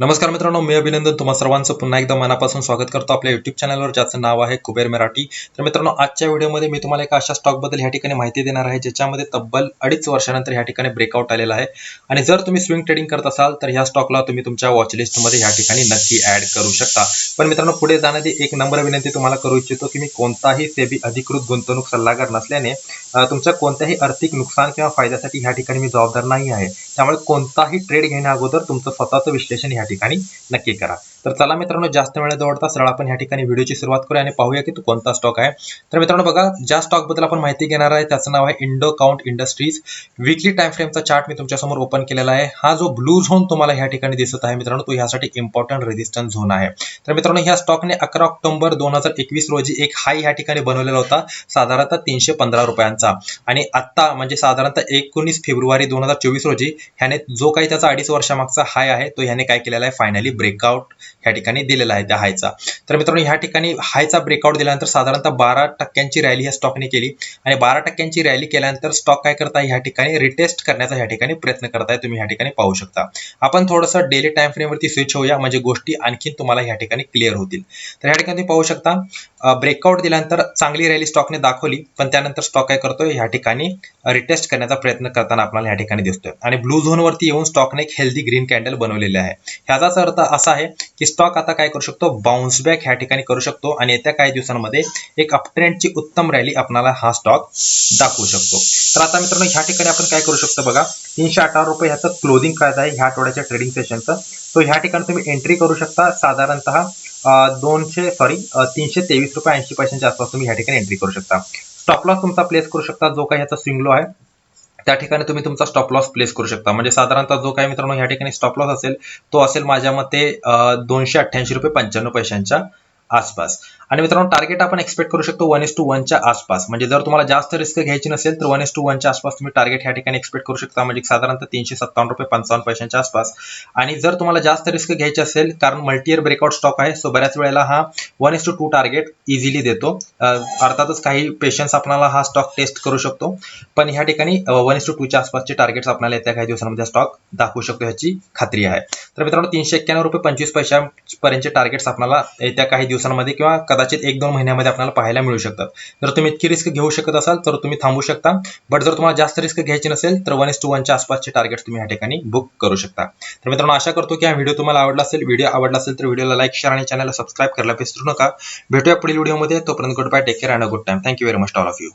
नमस्कार मित्रांनो मी अभिनंदन तुम्हा सर्वांचं. पुन्हा एकदा मनापासून स्वागत करतो आपल्या युट्यूब चॅनलवर ज्याचं नाव आहे कुबेर मराठी. तर मित्रांनो आजच्या व्हिडिओमध्ये मी तुम्हाला एका अशा स्टॉकबद्दल ह्या ठिकाणी माहिती देणार आहे ज्याच्यामध्ये तब्बल अडीच वर्षानंतर ह्या ठिकाणी ब्रेकआउट आलेला आहे. आणि जर तुम्ही स्विंग ट्रेडिंग करत असाल तर ह्या स्टॉकला तुम्ही तुमच्या वॉचलिस्टमध्ये ह्या ठिकाणी नक्की ऍड करू शकता. पण मित्रांनो पुढे जाण्याची एक नंबर विनंती तुम्हाला करू इच्छितो की मी कोणताही सेबी अधिकृत गुंतवणूक सल्लागार नसल्याने तुमच्या कोणत्याही आर्थिक नुकसान किंवा फायद्यासाठी ह्या ठिकाणी मी जबाबदार नाही आहे. त्यामुळे कोणताही ट्रेड घेण्या अगोदर तुमचं स्वतःचं विश्लेषण ह्या ठिकाणी नक्की करा. तर चला मित्रांनो जास्त वेळ दौडता सरळ आपण ह्या ठिकाणी व्हिडिओची सुरुवात करूया आणि पाहूया की तो कोणता स्टॉक आहे. तर मित्रांनो बघा ज्या स्टॉकबद्दल आपण माहिती घेणार आहे त्याचं नाव आहे Indo Count Industries weekly time फ्रेमचा chart मी तुमच्यासमोर ओपन केलेला आहे. हा जो ब्लू झोन तुम्हाला ह्या ठिकाणी दिसत आहे मित्रांनो तो ह्यासाठी इम्पॉर्टंट रेजिस्टन्स झोन आहे. तर मित्रांनो ह्या स्टॉकने अकरा ऑक्टोबर दोन हजार एकवीस रोजी एक हाय ह्या ठिकाणी बनवलेला होता. साधारणतः तीनशे पंधरा रुपयांचा. आणि आत्ता म्हणजे साधारणतः एकोणीस फेब्रुवारी दोन हजार चोवीस रोजी ह्याने जो काही त्याचा अडीच वर्षामागचा हाय आहे तो ह्याने काय केलेला आहे? फायनली ब्रेकआउट ह्या ठिकाणी दिलेला आहे त्या हायचा. तर मित्रांनो ह्या ठिकाणी हायचा ब्रेकआउट दिल्यानंतर साधारणतः बारा टक्क्यांची रॅली ह्या स्टॉकने केली. आणि बारा टक्क्यांची रॅली केल्यानंतर स्टॉक काय करताय? ह्या ठिकाणी रिटेस्ट करण्याचा ह्या ठिकाणी प्रयत्न करताय. तुम्ही ह्या ठिकाणी पाहू शकता. आपण थोडंसं डेली टाइम फ्रेमवरती स्विच होऊया. म्हणजे गोष्टी आणखीन तुम्हाला ह्या ठिकाणी क्लिअर होतील. तर ह्या ठिकाणी तुम्ही पाहू शकता ब्रेकआउट दिल्यानंतर चांगली रॅली स्टॉकने दाखवली. पण त्यानंतर स्टॉक काय करतोय ह्या ठिकाणी रिटेस्ट करण्याचा प्रयत्न करताना आपल्याला ह्या ठिकाणी दिसतोय. आणि ब्लू झोनवरती येऊन स्टॉकने एक हेल्दी ग्रीन कॅन्डल बनवलेले आहे. ह्याचाच अर्थ असा आहे की स्टॉक आता काय करू शकतो? बाउन्स बॅक ह्या ठिकाणी करू शकतो आणि येत्या काही दिवसांमध्ये एक अपट्रेंडची उत्तम रॅली आपल्याला हा स्टॉक दाखवू शकतो. तर आता मित्रांनो ह्या ठिकाणी आपण काय करू शकतो बघा? तीनशे अठरा रुपये ह्याचं क्लोजिंग प्राइस आहे. ह्या आठवड्याच्या ट्रेडिंग सेशनचं तो ह्या ठिकाणी तुम्ही एंट्री करू शकता. साधारणतः दोनशे सॉरी तीनशे तेवीस रुपये ऐंशी पैशांच्या आसपास तुम्ही ह्या ठिकाणी एंट्री करू शकता. स्टॉप लॉस तुमचा प्लेस करू शकता जो काही ह्याचा स्विंगलो आहे. त्या ठिकाणी तुम्ही तुमचा स्टॉप लॉस प्लेस करू शकता. म्हणजे साधारणतः जो काही मित्रांनो या ठिकाणी स्टॉप लॉस असेल तो असेल माझ्या मते अं, दोनशे अठ्ठ्याऐंशी रुपये पंच्याण्णव पैशांच्या आसपास. आणि मित्रांनो टार्गेट आपण एक्सपेक्ट करू शकतो वन इज टू वनच्या आसपास. म्हणजे जर तुम्हाला जास्त रिस्क घ्यायची नसेल तर वन इज टू वनच्या आसपास तुम्ही टार्गेट ह्या ठिकाणी एक्सपेक्ट करू शकता. म्हणजे साधारणतः तीनशे सत्तावन्न रुपये पंचावन्न पैशांच्या आसपास. आणि जर तुम्हाला जास्त रिस्क घ्यायची असेल कारण मल्टीयर ब्रेकआउट स्टॉक आहे सो बऱ्याच वेळेला हा one is to two target easily देतो. अर्थातच काही पेशन्स आपल्याला हा स्टॉक टेस्ट करू शकतो. पण ह्या ठिकाणी वन इज टू टूच्या आसपासचे टार्गेट्स आपल्याला येत्या काही दिवसांमध्ये स्टॉक दाखवू शकतो ह्याची खात्री आहे. तर मित्रांनो तीनशे एक्क्याण्णव रुपये पंचवीस पैशांपर्यंतचे टार्गेट्स आपल्याला येत्या काही दिवसांमध्ये किंवा कदाचित एक दोन महिन्यामध्ये आपल्याला पाहायला मिळू शकतात. जर तुम्ही इतकी रिस्क घेऊ शकत असाल तर तुम्ही थांबू शकता. बट जर तुम्हाला जास्त रिस्क घ्यायची नसेल तर वन एस टू वनच्या आसपासचे टार्गेट तुम्ही या ठिकाणी बुक करू शकता. तर मित्रांनो आशा करतो की हा व्हिडिओ तुम्हाला आवडला असेल. व्हिडिओ आवडला असेल तर व्हिडिओला लाईक शेअर आणि चॅनलला सबस्क्राईब करायला विसरू नका. भेटूया पुढील व्हिडिओमध्ये तोपर्यंत goodbye take care and good time thank you very much all of you